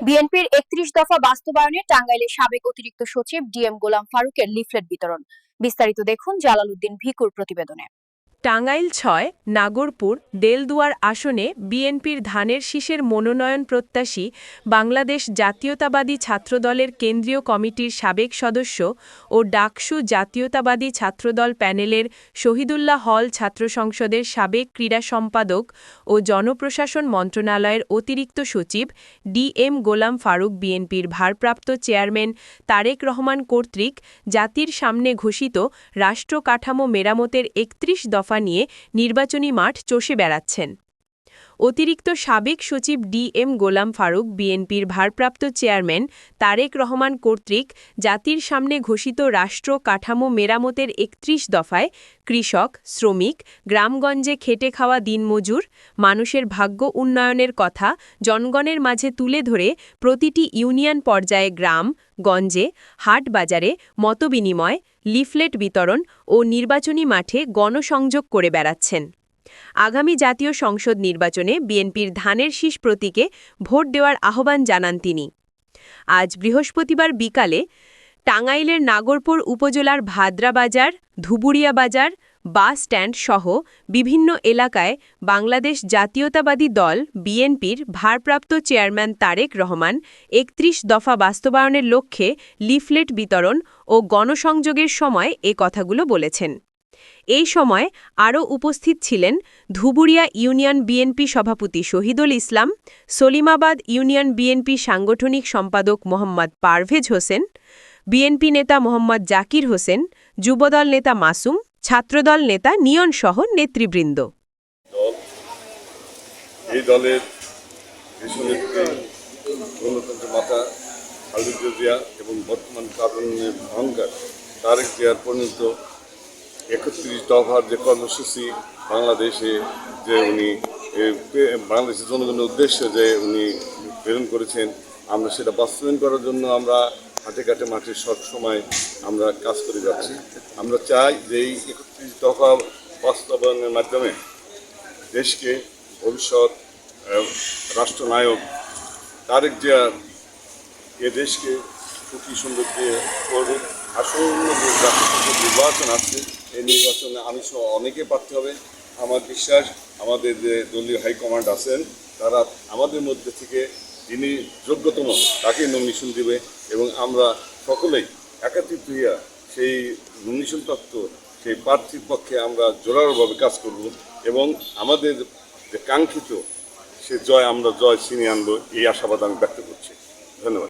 বিএনপির একত্রিশ দফা বাস্তবায়নে টাঙ্গাইলের সাবেক অতিরিক্ত সচিব ডিএম গোলাম ফারুকের লিফলেট বিতরণ। বিস্তারিত দেখুন জালালউদ্দিন ভিকুর প্রতিবেদনে। টাঙ্গাইল ছয়, নাগরপুর, দেলদুয়ার আসনে বিএনপির ধানের শীষের মনোনয়ন প্রত্যাশী বাংলাদেশ জাতীয়তাবাদী ছাত্রদলের কেন্দ্রীয় কমিটির সাবেক সদস্য ও ডাকসু জাতীয়তাবাদী ছাত্রদল প্যানেলের শহীদুল্লাহ হল ছাত্র সংসদের সাবেক ক্রীড়া সম্পাদক ও জনপ্রশাসন মন্ত্রণালয়ের অতিরিক্ত সচিব ডি এম গোলাম ফারুক বিএনপির ভারপ্রাপ্ত চেয়ারম্যান তারেক রহমান কর্তৃক জাতির সামনে ঘোষিত রাষ্ট্র কাঠামো মেরামতের একত্রিশ দফা নিয়ে নির্বাচনী মাঠ চষে বেড়াচ্ছেন। অতিরিক্ত সাবেক সচিব ডি এম গোলাম ফারুক, বিএনপির ভারপ্রাপ্ত চেয়ারম্যান তারেক রহমান কর্তৃক জাতির সামনে ঘোষিত রাষ্ট্র কাঠামো মেরামতের একত্রিশ দফায় কৃষক, শ্রমিক, গ্রামগঞ্জে খেটে খাওয়া দিনমজুর, মানুষের ভাগ্য উন্নয়নের কথা জনগণের মাঝে তুলে ধরে প্রতিটি ইউনিয়ন পর্যায়ে গ্রাম, গঞ্জে হাট বাজারে মতবিনিময়, লিফলেট বিতরণ ও নির্বাচনী মাঠে গণসংযোগ করে বেড়াচ্ছেন। আগামী জাতীয় সংসদ নির্বাচনে বিএনপির ধানের শীষ প্রতীকে ভোট দেওয়ার আহ্বান জানান তিনি। আজ বৃহস্পতিবার বিকালে টাঙ্গাইলের নাগরপুর উপজেলার ভাদ্রা বাজার, ধুবুরিয়া বাজার, বাস স্ট্যান্ড সহ বিভিন্ন এলাকায় বাংলাদেশ জাতীয়তাবাদী দল বিএনপির ভারপ্রাপ্ত চেয়ারম্যান তারেক রহমান একত্রিশ দফা বাস্তবায়নের লক্ষ্যে লিফলেট বিতরণ ও গণসংযোগের সময় এ কথাগুলো বলেছেন। এই সময় আরও উপস্থিত ছিলেন ধুবুরিয়া ইউনিয়ন বিএনপি সভাপতি শহীদুল ইসলাম, সলিমাবাদ ইউনিয়ন বিএনপি সাংগঠনিক সম্পাদক মোহাম্মদ পারভেজ হোসেন, বিএনপি নেতা মোহাম্মদ জাকির হোসেন, যুবদল নেতা মাসুম, ছাত্রদল নেতা নিয়ন সহ নেতৃবৃন্দ। খালেদা এবং বর্তমান কারণের অহংকার পরিণত একত্রিশ দফার যে কর্মসূচি বাংলাদেশে যে উনি বাংলাদেশের জনগণের উদ্দেশ্যে যে উনি প্রেরণ করেছেন, আমরা সেটা বাস্তবায়ন করার জন্য আমরা হাটে ঘাটে মাঠে সব সময় আমরা কাজ করে যাচ্ছি। আমরা চাই যে এই একত্রিশ দফা বাস্তবায়নের মাধ্যমে দেশকে ভবিষ্যৎ রাষ্ট্রনায়ক তারেক জিয়া এ দেশকে সুখী, সুন্দর দিয়ে করুক আসন্ন যে নির্বাচন আছে এই নির্বাচনে আমি সহ অনেকে প্রার্থী হবে আমার বিশ্বাস, আমাদের যে দলীয় হাইকমান্ড আছেন, তারা আমাদের মধ্যে থেকে যিনি যোগ্যতম তাকে নমিনেশন দিবে এবং আমরা সকলেই একাত্রিত হইয়া সেই নমিনেশন তত্ত্ব, সেই প্রার্থীর পক্ষে আমরা জোরালোভাবে কাজ করব এবং আমাদের যে কাঙ্ক্ষিত সে জয়, আমরা জয় ছিনিয়ে আনব, এই আশাবাদ আমি ব্যক্ত করছি। ধন্যবাদ।